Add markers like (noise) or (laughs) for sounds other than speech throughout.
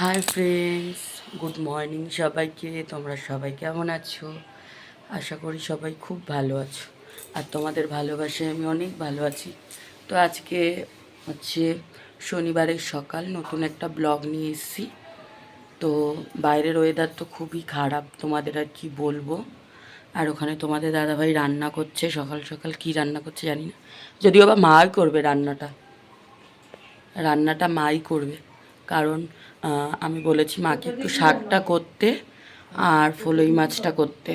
Hi friends good morning সবাইকে। তোমরা সবাই কেমন আছো? আশা করি সবাই খুব ভালো আছো। আর তোমাদের ভালোবাসায় আমি অনেক ভালো আছি। তো আজকে হচ্ছে শনিবারের সকাল, নতুন একটা ব্লগ নিয়ে এসেছি। তো বাইরের ওয়েদার তো খুবই খারাপ, তোমাদের আর কি বলব? আর ওখানে তোমাদের দাদাভাই রান্না করছে, সকাল সকাল কি রান্না করছে জানি না। যদিও বা মাই করবে রান্নাটা। রান্নাটা মাই করবে। কারণ আমি বলেছি মাকে একটু শাকটা করতে আর ফলই মাছটা করতে।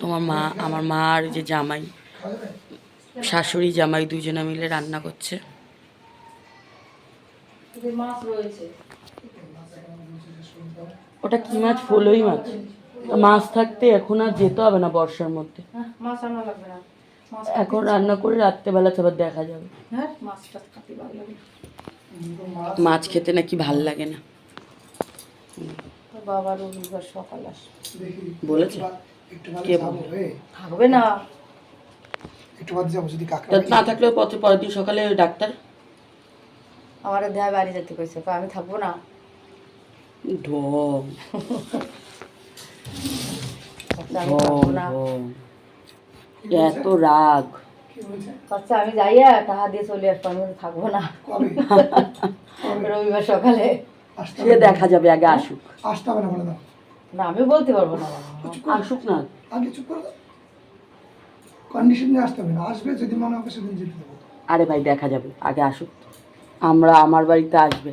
তোমার মা আমার মা আর যে জামাই শাশুড়ি জামাই দুজনে মিলে রান্না করছে। ওটা কি মাছ? ফলই মাছ। মাছ থাকতে এখন আর যেতে হবে না বর্ষার মধ্যে। হ্যাঁ এখন রান্না করে রাত্রেবেলা আবার দেখা যাবে। হ্যাঁ মাছটা মাছ খেতে নাকি ভালো লাগে না। তোর বাবা রবিবার সকাল আসবে বলেছে? কে থাকবে না। একটু বাদে যাব যদি কাকা না থাকলেও পথে পরের দিন সকালে ডাক্তার? আমার দেয় বাড়ি যেতে কইছে আমি থাকব না। ঢং আচ্ছা আমি ঢং থাকব না। ঢং এত রাগ। আচ্ছা আমি যাইয়া টাকা দিয়ে চলে আসব আমি থাকব না। রবিবার সকালে। সে দেখা যাবে আগে আসুক। আসতে হবে না বলে দাও। না আমি বলতে পারব না আসুক না। আগে চুপ করে। দাও কন্ডিশন নিয়ে আসতে হবে না। আসবে যদি মনে হবে সেদিন যেতে দেবো আরে ভাই দেখা যাবে। আগে আসুক। আমরা আমার বাড়িতে আসবে।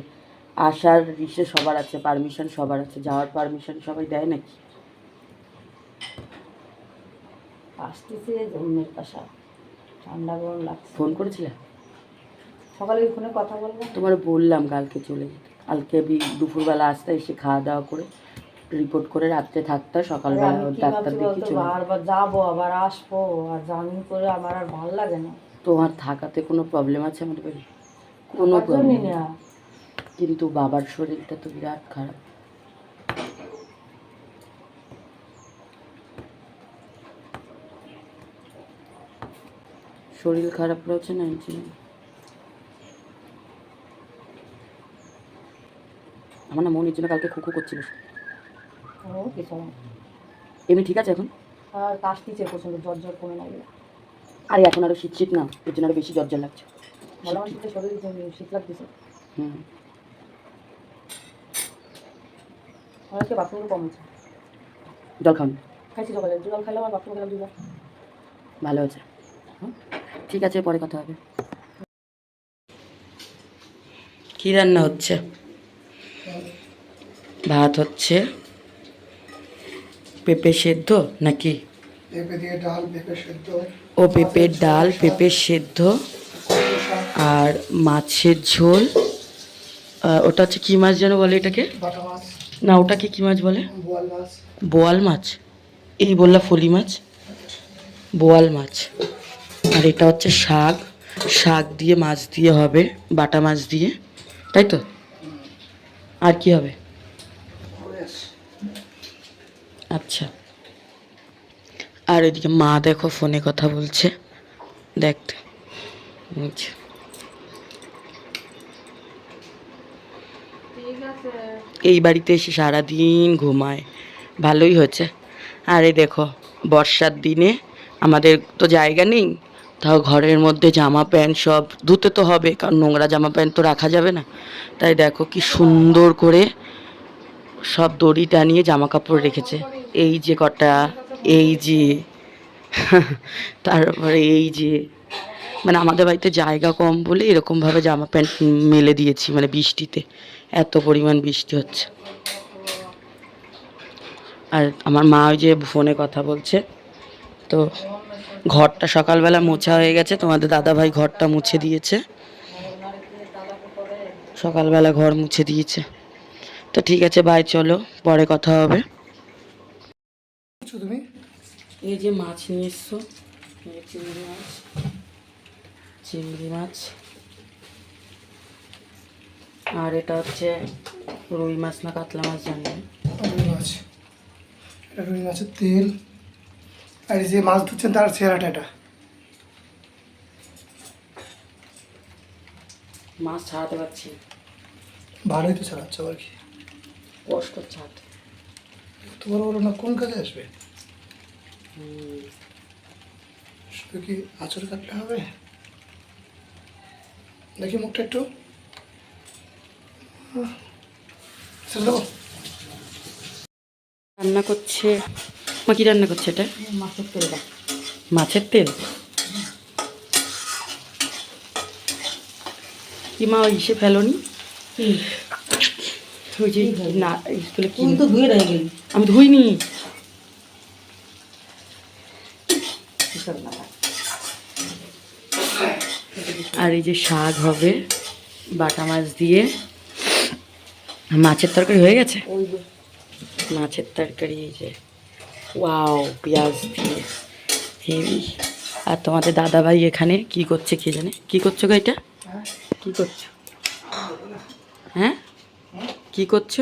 আসার ইসে সবার আছে পারমিশন সবার আছে। যাওয়ার পারমিশন সবাই দেয় নাকি? আসতেছে জন্মের পাশা। ঠান্ডা গরম লাগছে। ফোন করেছিলে? সকালে ফোনে কথা বলব। তোমার বললাম কালকে চলে যেতে। কালকে দুপুরবেলা আসতে এসে খাওয়া দাওয়া করে রিপোর্ট করে রাত্রে থাকতে সকালবেলা ডাক্তার দেখি চলে বারবার যাব আবার আসব আর জার্নি করে আমার আর ভালো লাগে না। তোমার থাকাতে কোনো প্রবলেম আছে আমাদের বাড়ি? কোনো প্রবলেম কিন্তু বাবার শরীরটা তো বিরাট খারাপ। শরীর খারাপ রয়েছে না এই জন্য। আমার না মনের জন্য কালকে খুকু করছিল এমনি ঠিক আছে এখন? আর কাশতিছে প্রচণ্ড জ্বর জ্বর কমে না আরে এখন আরও শীত শীত না এর জন্য আরও বেশি জ্বর জ্বর লাগছে। ভালো আমার শরীর শীত লাগতেছে। হুম। অনেকে বাথরুমে কমেছে জল খান খাইছি সকালে জল খাইলে আমার বাথরুমে গেলাম দুবার ভালো আছে। হুম, ঠিক আছে পরে কথা হবে। কি রান্না হচ্ছে? ভাত হচ্ছে। পেঁপে সেদ্ধ নাকি? পেঁপে দিয়ে ডাল পেঁপে সেদ্ধ। ও পেঁপের ডাল পেঁপে সেদ্ধ। আর মাছের ঝোল। ওটা হচ্ছে কী মাছ যেন বলে এটাকে? না ওটাকে কী মাছ বলে? বোয়াল মাছ। এই বললা ফলি মাছ? বোয়াল মাছ। আর এটা হচ্ছে শাক। শাক দিয়ে মাছ দিয়ে হবে, বাটা মাছ দিয়ে। তাই তো? আর কি হবে? আচ্ছা। আর এদিকে মা দেখো ফোনে কথা বলছে। দেখতে। এই বাড়িতে এসে সারাদিন ঘুমায়। ভালোই হয়েছে। আরে দেখো, বর্ষার দিনে আমাদের তো জায়গা নেই। তাও ঘরের মধ্যে জামা প্যান্ট সব ধুতে তো হবে, কারণ নোংরা জামা প্যান্ট তো রাখা যাবে না। তাই দেখো কি সুন্দর করে সব দড়ি টানিয়ে জামা কাপড় রেখেছে। এই যে কটা, এই যে, (laughs) তারপরে এই যে মানে আমাদের বাড়িতে জায়গা কম বলে এরকমভাবে জামা প্যান্ট মেলে দিয়েছি মানে বৃষ্টিতে, এত পরিমাণ বৃষ্টি হচ্ছে। আর আমার মা ওই যে ফোনে কথা বলছে, তো ঘরটা সকালবেলা মোছা হয়ে গেছে। তোমাদের দাদাভাই ঘরটা মুছে দিয়েছে। সকালবেলা ঘর মুছে দিয়েছে। তো ঠিক আছে ভাই চলো। পরে কথা হবে। তুমি? এই যে মাছ নিয়ে এসছো। চিংড়ি মাছ। চিংড়ি মাছ। আর এটা হচ্ছে রুই মাছ না কাতলা মাছ জানি রুই মাছ। রুই মাছের তেল। আর যে মাছ ধরছেন তার চেহারাটা এটা। মাছ ছাড়াতে পারছি। ভালোই তো চালাচ্ছ আর কি। কষ্ট ছাদ এত বড় বড় না কোন কাজে আসবে? শুধু কি আঁচড় কাটলে হবে? দেখি মুখটা একটু। রান্না করছে। মা কি রান্না করছে এটা? মাছের তেলটা মাছের তেল? কি মা ওই ইসে ফেলোনি? ওই যে না স্কুলে ধুয়ে রয়ে গেলি। আমি ধুইনি। আর এই যে শাক হবে বাটা মাছ দিয়ে মাছের তরকারি হয়ে গেছে? মাছের তরকারি এই যে ওয়াও পেঁয়াজ দিয়ে হেভি। আর তোমাদের দাদাভাই এখানে কি করছে কে জানে? কি করছ গো এটা? কি করছ? হ্যাঁ? কি করছ?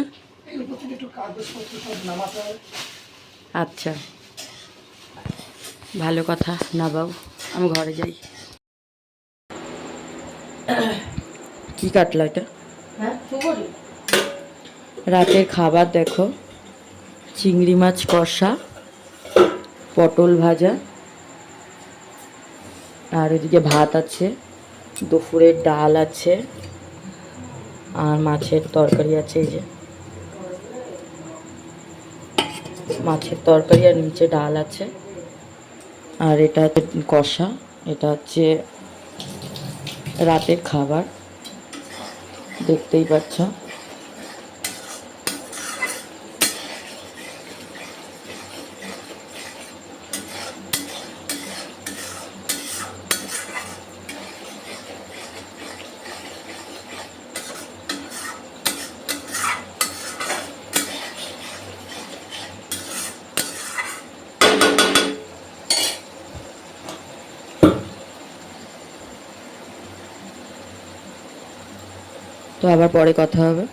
আচ্ছা। ভালো কথা না বাবু আমি ঘরে যাই। কি কাটলো এটা? হ্যাঁ রাতের খাবার দেখো। চিংড়ি মাছ কষা। পটল ভাজা। আর এদিকে ভাত আছে দুপুরের ডাল আছে, আর মাছের তরকারি আছে এই যে। মাছের তরকারি আর নিচে ডাল আছে। আর এটা কষা, এটা হচ্ছে রাতের খাবার। দেখতেই পাচ্ছ। তো আবার পরে কথা হবে।